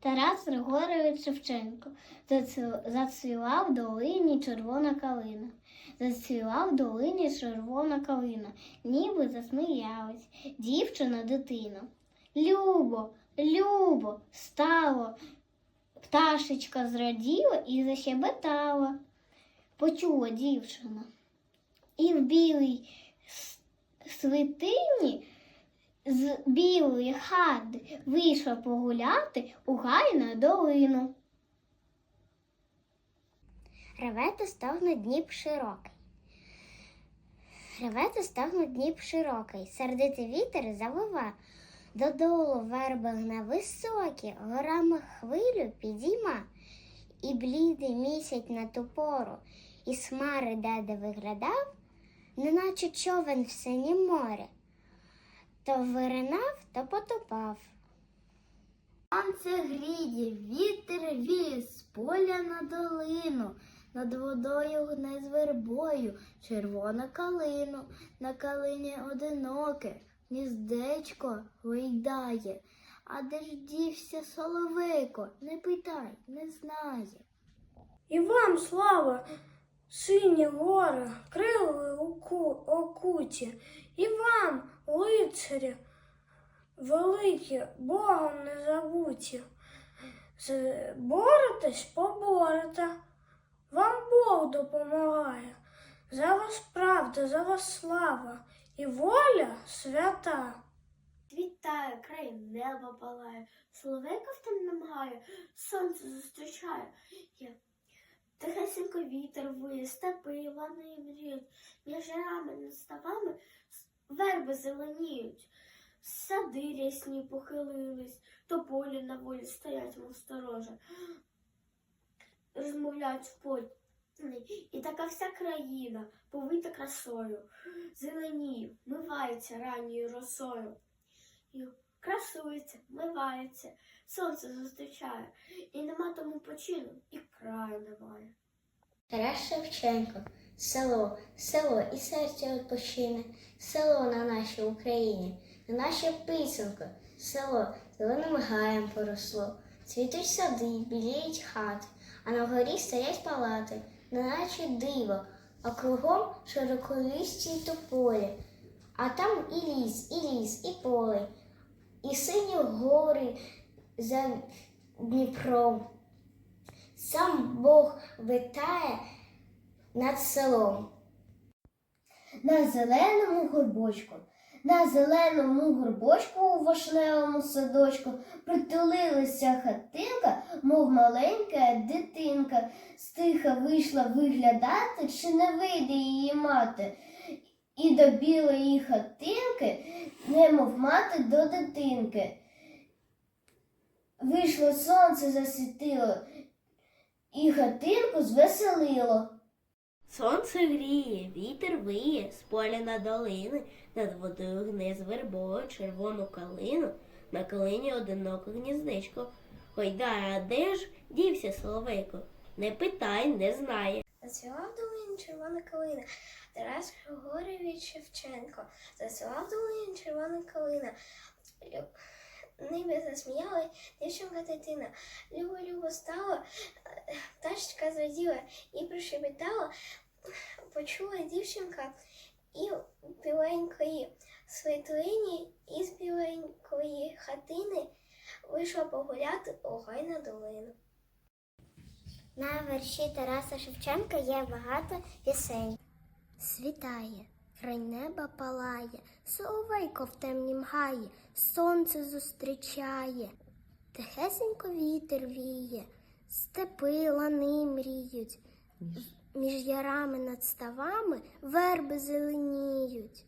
Тарас Григорович Шевченко. Зацвіла- в долині червона калина. Зацвіла в долині червона калина, ніби засміялась дівчина дитина. Любо, любо, стало. Пташечка зраділа і защебетала. Почула дівчина. І в білій свитині з білої хати вийшла погуляти у гай на долину. Ревете став на Дніп широкий. Ревете став на Дніп широкий, сердитий вітер завива. Додолу верби гне високі, горами хвилю підійма. І блідий місяць на ту пору, і смари деде виглядав, неначе човен в сині море. То виринав, то потопав. Сонце гріє, вітер віє з поля на долину, над водою гне з вербою, червона калину, на калині одиноке, гніздечко вийдає. А де ж дівся соловейко, не питай, не знає. І вам слава, сині гори, крили оку, окуті, і вам, лицарі, великі, Богом не забуті. Боретесь, поборете, вам Бог допомагає. За вас правда, за вас слава і воля свята. Вітає, край неба палає, соловейка в там намагає, сонце зустрічає. Я тихесенько вітер виє, степи, лани мріють, між ярами над ставами верби зеленіють, сади рясні похилились, тополі на волі стоять, мов сторожа, розмовляють в полі. І така вся країна повита красою, зеленіє, мивається ранньою росою. Красується, мивається, сонце зустрічає, і нема тому почину, і краю немає. Тарас Шевченко, село, село і серце відпочине, село на нашій Україні, на нашій писанку, село зеленим гаєм поросло, цвітуть сади, біліють хати, а на горі стоять палати, неначе диво, а кругом широколисті й тополі, а там і ліс, і ліс, і поле, і сині гори за Дніпром. Сам Бог витає над селом. На зеленому горбочку, на зеленому горбочку у вишневому садочку притулилася хатинка, мов маленька дитинка. Стиха вийшла виглядати, чи не вийде її мати. І до білої хатинки, немов мати до дитинки. Вийшло сонце засвітило, і хатинку звеселило. Сонце гріє, вітер виє, з поля на долини, над водою гне з вербою червону калину, на калині одиноке гніздечко. Гойдає, а де ж дівся соловейко? Не питай, не знає. Зацвіла в долині червона калина. Тарас Григорович Шевченко. Зацвіла долині червона калина. Ниби засміяли дівчинка дитина. Любо любо стало, пташечка зраділа і пришебетала. Почула дівчинка і біленької світлині із біленької хатини вийшла погуляти у гай на долину. На верші Тараса Шевченка є багато пісень. Світає, край неба палає, соловейко в темнім гаї, сонце зустрічає, тихесенько вітер віє, степи лани мріють, між ярами над ставами верби зеленіють.